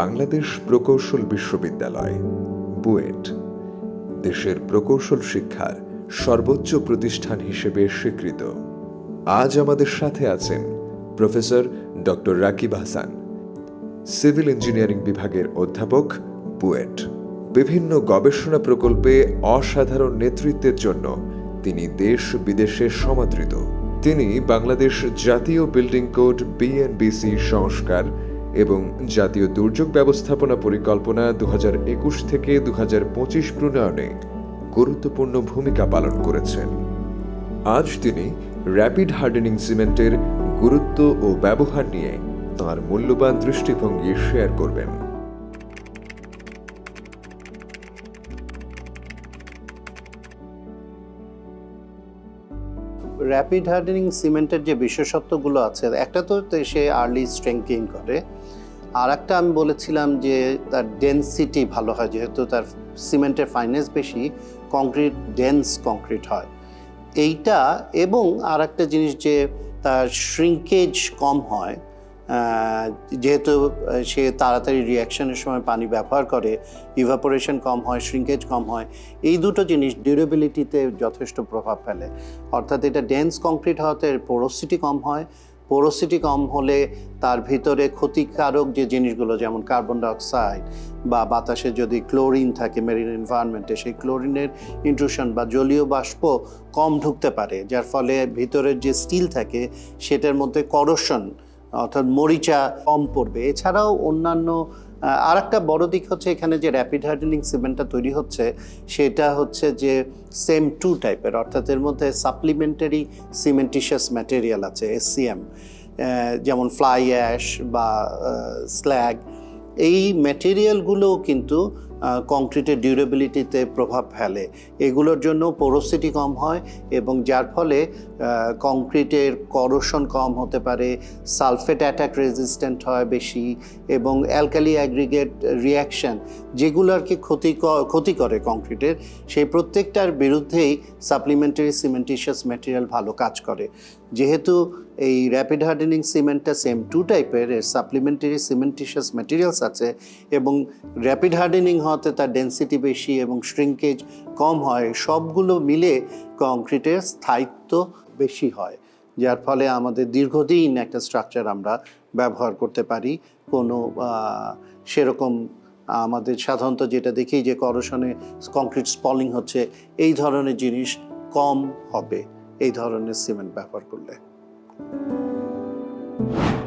বাংলাদেশ প্রকৌশল বিশ্ববিদ্যালয়, বুয়েট। দেশের প্রকৌশল শিক্ষার সর্বোচ্চ প্রতিষ্ঠান হিসেবে স্বীকৃত। আজ আমাদের সাথে আছেন professor doctor Rakib Hasan, civil engineering বিভাগের অধ্যাপক, বুয়েট। বিভিন্ন গবেষণা প্রকল্পে অসাধারণ নেতৃত্বের জন্য তিনি দেশ বিদেশে সমাদৃত। তিনি বাংলাদেশ জাতীয় বিল্ডিং কোড বিএনবিসি সংস্কার এবং জাতীয় দুর্যোগ ব্যবস্থাপনা পরিকল্পনা দু হাজার একুশ থেকে দু হাজার পঁচিশ প্রণয়নে গুরুত্বপূর্ণ ভূমিকা পালন করেছেন। আজ তিনি র্যাপিড হার্ডেনিং সিমেন্টের গুরুত্ব ও ব্যবহার নিয়ে তাঁর মূল্যবান দৃষ্টিভঙ্গি শেয়ার করবেন। র্যাপিড হার্ডেনিং সিমেন্টের যে বিশেষত্বগুলো আছে, একটা তো সে আর্লি স্ট্রেংথিং করে আর একটা আমি বলেছিলাম যে তার ডেন্সিটি ভালো হয়, যেহেতু তার সিমেন্টের ফাইনেস বেশি কংক্রিট ডেন্স কংক্রিট হয়। এইটা এবং আর একটা জিনিস যে তার শ্রিঙ্কেজ কম হয় যেহেতু সে তাড়াতাড়ি রিয়াকশনের সময় পানি ব্যবহার করে ইভাপোরেশন কম হয় শ্রিঙ্কেজ কম হয়, এই দুটো জিনিস ডিউরেবিলিটিতে যথেষ্ট প্রভাব ফেলে। অর্থাৎ এটা ডেন্স কংক্রিট হওয়াতে পোরোসিটি কম হয়। পোরোসিটি কম হলে তার ভিতরে ক্ষতিকারক যে জিনিসগুলো, যেমন কার্বন ডাইঅক্সাইড বা বাতাসে যদি ক্লোরিন থাকে মেরিন এনভায়রনমেন্টে সেই ক্লোরিনের ইন্ট্রুশন বা জলীয় বাষ্প কম ঢুকতে পারে, যার ফলে ভিতরের যে স্টিল থাকে, সেটার মধ্যে করোশন অর্থাৎ মরিচা কম পড়বে। এছাড়াও অন্যান্য আর একটা বড় দিক হচ্ছে এখানে যে র্যাপিড হার্ডেনিং সিমেন্টটা তৈরি হচ্ছে, সেটা হচ্ছে যে সেম টু টাইপের অর্থাৎ এর মধ্যে সাপ্লিমেন্টারি সিমেন্টিশিয়াস ম্যাটেরিয়াল আছে এসসিএম যেমন ফ্লাই অ্যাশ বা স্ল্যাগ এই ম্যাটেরিয়ালগুলোও কিন্তু কংক্রিটের ডিউরেবিলিটিতে প্রভাব ফেলে। এগুলোর জন্য পোরোসিটি কম হয় এবং যার ফলে কংক্রিটের করোশন কম হতে পারে সালফেট অ্যাটাক রেজিস্ট্যান্ট হয় বেশি এবং অ্যালকালি অ্যাগ্রিগেট রিয়াকশন যেগুলো আর কি ক্ষতি ক্ষতি করে কংক্রিটের সেই প্রত্যেকটার বিরুদ্ধেই সাপ্লিমেন্টারি সিমেন্টিশিয়াস ম্যাটেরিয়াল ভালো কাজ করে। যেহেতু এই র্যাপিড হার্ডেনিং সিমেন্টটা সেম টু টাইপের এর সাপ্লিমেন্টারি সিমেন্টিশিয়াস ম্যাটেরিয়ালস আছে এবং র্যাপিড হার্ডেনিং হওয়াতে তার ডেন্সিটি বেশি এবং শ্রিঙ্কেজ কম হয়, সবগুলো মিলে কংক্রিটের স্থায়িত্ব বেশি হয়, যার ফলে আমাদের দীর্ঘদিন একটা স্ট্রাকচার আমরা ব্যবহার করতে পারি। কোনো সেরকম আমাদের সাধারণত যেটা দেখি যে করোশনে কংক্রিট স্পলিং হচ্ছে, এই ধরনের জিনিস কম হবে, এই ধরনের সিমেন্ট ব্যবহার করলে। you